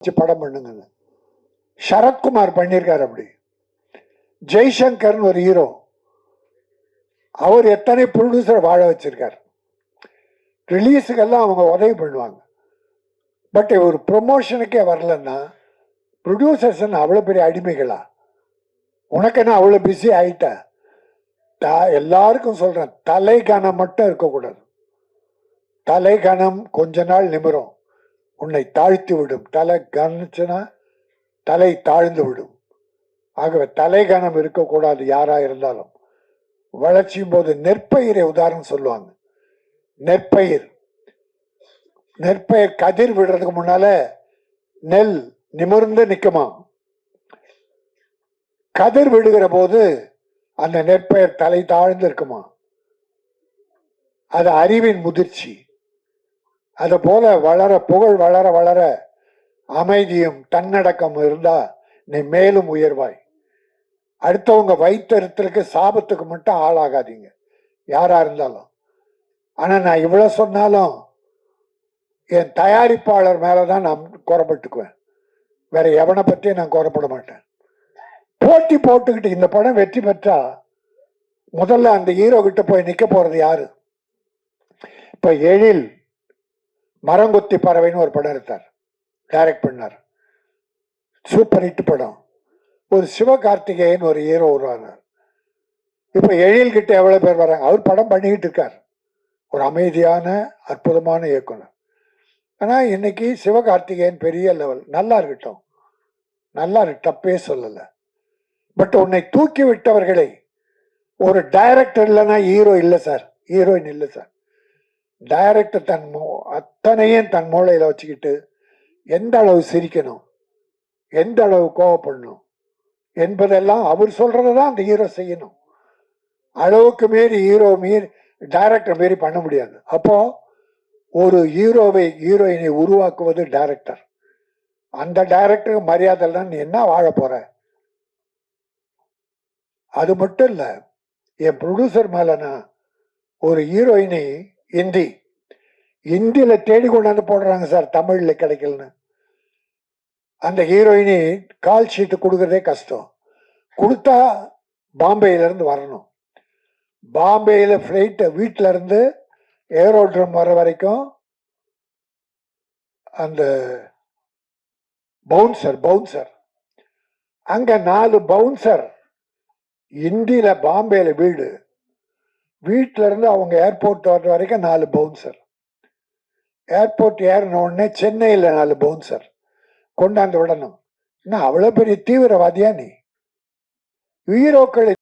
வச்சு படம் பண்ணுங்க சரத்குமார் பண்ணியிருக்கார் அப்படி. ஜெய்சங்கர்னு ஒரு ஹீரோ அவர் எத்தனை ப்ரொடியூசர் வாழ வச்சிருக்கார். ரிலீஸுக்கெல்லாம் அவங்க உதவி பண்ணுவாங்க. பட் ஒரு ப்ரொமோஷனுக்கே வரலன்னா ப்ரொடியூசர்ஸ் அவ்வளோ பெரிய அடிமைகளா? உனக்கு என்ன அவ்வளோ பிஸி ஆயிட்ட? தா எல்லாருக்கும் சொல்றேன் தலை கணம் மட்டும் இருக்கக்கூடாது. தலை கனம் கொஞ்ச நாள் நிமிரும். உன்னை தாழ்த்தி விடும். தலை கனச்சுன்னா தலை தாழ்ந்து விடும். ஆகவே தலை கனம் இருக்கக்கூடாது யாரா இருந்தாலும். வளர்ச்சியும் போது நெற்பயிரை உதாரணம் சொல்லுவாங்க. நெற்பயிர். நெற்பயிர் கதிர் விடுறதுக்கு முன்னால நெல் நிமிர்ந்து நிற்குமா கதிர் விடுகிற போது அந்த நெற்பயிர் தலை தாழ்ந்து இருக்குமா அது அறிவின் முதிர்ச்சி. அது போல வளர புகழ் வளர வளர அமைதியும் தன்னடக்கம் இருந்தா நீ மேலும் உயர்வாய். அடுத்தவங்க வைத்தறித்தலுக்கு சாபத்துக்கு மட்டும் ஆளாகாதீங்க. யாரா இருந்தாலும். ஆனா நான் இவ்வளவு சொன்னாலும் என் தயாரிப்பாளர் மேலதான் நான் குறப்பட்டுக்குவேன் வேற எவனை பற்றியும் நான் குறப்பட மாட்டேன். போட்டி போட்டுக்கிட்டு இந்த படம் வெற்றி பெற்றா முதல்ல அந்த ஹீரோ கிட்ட போய் நிக்க போறது யாரு? இப்ப எழில் மரங்கொத்தி பறவைன்னு ஒரு படம் எடுத்தார். டைரக்ட் பண்ணார். சூப்பர் ஹிட் படம். ஒரு சிவகார்த்திகேயன் ஒரு ஹீரோ உருவானார். இப்போ எழில் கிட்ட எவ்வளோ பேர் வராங்க? அவர் படம் பண்ணிக்கிட்டு இருக்கார். ஒரு அமைதியான அற்புதமான இயக்குனர். ஆனால் இன்னைக்கு சிவகார்த்திகேயன் பெரிய லெவல் நல்லா இருக்கட்டும். நல்லா இருக்கு தப்பே சொல்லலை. பட் உன்னை தூக்கி விட்டவர்களை ஒரு டைரக்டர் இல்லைன்னா ஹீரோ இல்லை சார் ஹீரோயின் இல்லை சார் டைரக்டர் தன் அத்தனையும் தன் மூளையில வச்சுக்கிட்டு எந்த அளவு சிரிக்கணும்? எந்த அளவு கோவப்படணும்? என்பதெல்லாம் அவர் சொல்றதான் அந்த ஹீரோ செய்யணும். அளவுக்கு மீறி ஹீரோ மீறி டைரக்டர் மீறி பண்ண முடியாது. அப்போ ஒரு ஹீரோவை ஹீரோயினை உருவாக்குவது டைரக்டர் அந்த டைரக்டருக்கு மரியாதை நீ என்ன வாழ போற? அது மட்டும் இல்லை என் ப்ரொடியூசர் மேல நான் ஒரு ஹீரோயினை ஹிந்தி ஹிந்தியில் தேடி கொண்டாந்து போடுறாங்க சார் தமிழ்ல கிடைக்கலன்னு. அந்த ஹீரோயினி கால் ஷீட்டு கொடுக்கறதே கஷ்டம். கொடுத்தா பாம்பேல இருந்து வரணும். பாம்பேயில் ஃப்ளைட்டை வீட்ல இருந்து ஏரோட்ரம் வர வரைக்கும் அந்த பவுன்சர் பவுன்சர் அங்க நாலு பவுன்சர் இந்தியில பாம்பேல வீடு. வீட்ல இருந்து அவங்க ஏர்போர்ட் வர்ற வரைக்கும் நாலு பவுன்சர் ஏர்போர்ட் ஏறின உடனே சென்னையில நாலு பவுன்சர் கொண்டாந்து விடணும் என்ன அவ்வளவு பெரிய தீவிரவாதியா நீ? ஹீரோக்களை